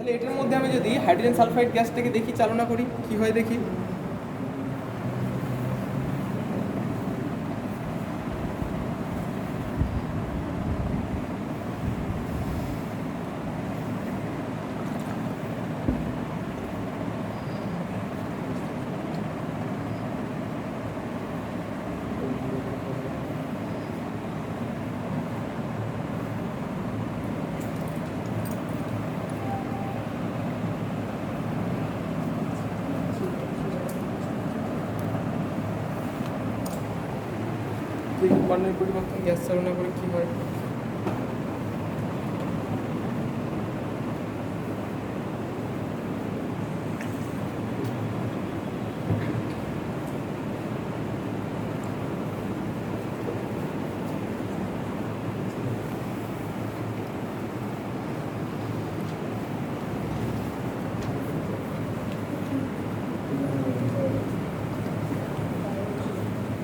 তাহলে এটার মধ্যে আমি যদি হাইড্রোজেন সালফাইড গ্যাসটাকে দেখি চালনা করি কি হয় দেখি? বর্ণের পরিবর্তন গ্যাস চালনা করে কি হয়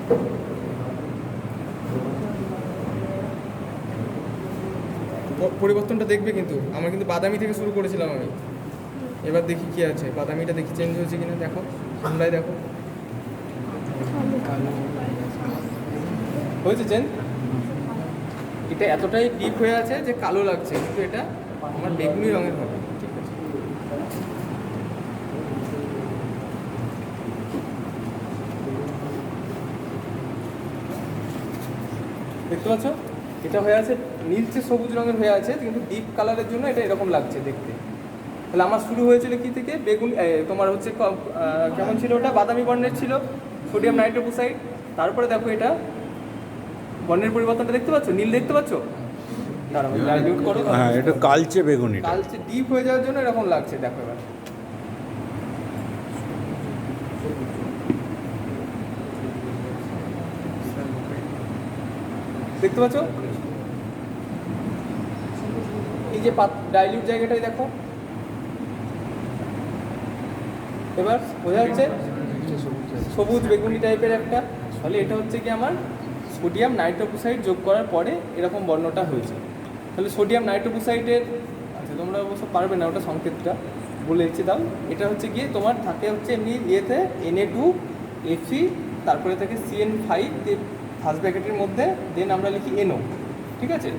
প- পরিবর্তনটা দেখবে কিন্তু। আমার কিন্তু বাদামি থেকে শুরু করেছিলাম আমি। এবার দেখি কি আছে। বাদামিটা দেখি চেঞ্জ হয়েছে কিনা দেখো। তোমরাই দেখো। হয়েছে চেঞ্জ এটা এতটাই ডিপ হয়ে আছে যে কালো লাগছে, কিন্তু এটা আমার বেগুনি রঙের হবে। ঠিক আছে। দেখতে পাচ্ছ? এটা হয়ে আছে নীলচে সবুজ রঙের হয়ে আছে কিন্তু ডিপ কালারের জন্য এটা এরকম লাগছে দেখতে। তাহলে আমার শুরু হয়েছিল কি থেকে? বেগুন তোমার হচ্ছে কেমন ছিল ওটা? বাদামি বর্ণের ছিল সোডিয়াম নাইট্রোপোসাইড তারপরে দেখো এটা বর্ণের পরিবর্তনটা দেখতে পাচ্ছ? নীল দেখতে পাচ্ছ? দাঁড়াও ডাইলিউট করো। হ্যাঁ এটা কালচে বেগুনিটা কালচে ডিপ হয়ে যাওয়ার জন্য এরকম লাগছে দেখো এবার। দেখতে পাচ্ছ? এই যে ডাইলিউট জায়গাটাই দেখো। এবার বোঝা যাচ্ছে সবুজ বেগুনি টাইপের একটা। ফলে এটা হচ্ছে কি আমার? সোডিয়াম নাইট্রোপোসাইড যোগ করার পরে এরকম বর্ণটা হয়েছে। তাহলে সোডিয়াম নাইট্রোপোসাইডের আচ্ছা তোমরা অবশ্য পারবে না ওটা সংকেতটা। বলে দিচ্ছি দাও এটা হচ্ছে গিয়ে তোমার থাকে হচ্ছে এমনি ইয়েতে এনএ টু এফসি তারপরে থাকে সিএন ফাইভ ফার্স্ট ব্র্যাকেটের মধ্যে দেন আমরা লিখি এনও ঠিক আছে?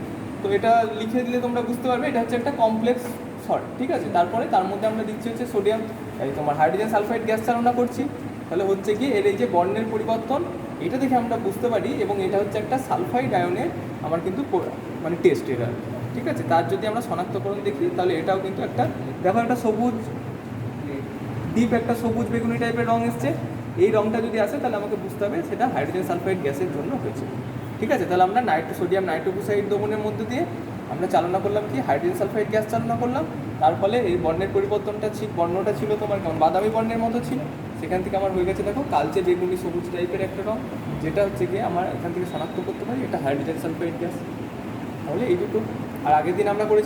তো এটা লিখে দিলে তোমরা বুঝতে পারবে, এটা হচ্ছে একটা কমপ্লেক্স সল্ট ঠিক আছে? তারপরে তার মধ্যে আমরা দিচ্ছি হচ্ছে সোডিয়াম এই তোমার হাইড্রোজেন সালফাইড গ্যাস চালনা করছি। তাহলে হচ্ছে কি এর এই যে বর্ণের পরিবর্তন, এটা দেখে আমরা বুঝতে পারি এবং এটা হচ্ছে একটা সালফাইড আয়নের আমার কিন্তু মানে টেস্ট এটা, ঠিক আছে? তার যদি আমরা শনাক্তকরণ দেখি, তাহলে এটাও কিন্তু একটা, দেখো একটা সবুজ ডিপ একটা সবুজ বেগুনি টাইপের রং এসছে। এই রংটা যদি আসে, তাহলে আমাকে বুঝতে হবে সেটা হাইড্রোজেন সালফাইড গ্যাসের জন্য হয়েছে। ঠিক আছে? তাহলে আমরা নাইট্রো সোডিয়াম নাইট্রোক্সাইড দমনের মধ্যে দিয়ে আমরা চালনা করলাম কি? হাইড্রোজেন সালফাইড গ্যাস চালনা করলাম। তার ফলে এই বর্ণের পরিবর্তনটা ছিল বর্ণটা ছিল তোমার কেমন? বাদামি বর্ণের মতো ছিল। সেখান থেকে আমার হয়ে গেছে, দেখো, কালচে বেগুনি সবুজ টাইপের একটা রং, যেটা হচ্ছে গিয়ে আমার এখান থেকে শনাক্ত করতে পারি, এটা হাইড্রোজেন সালফাইড গ্যাস। তাহলে এই দুটো। আর আগের দিন আমরা করেছি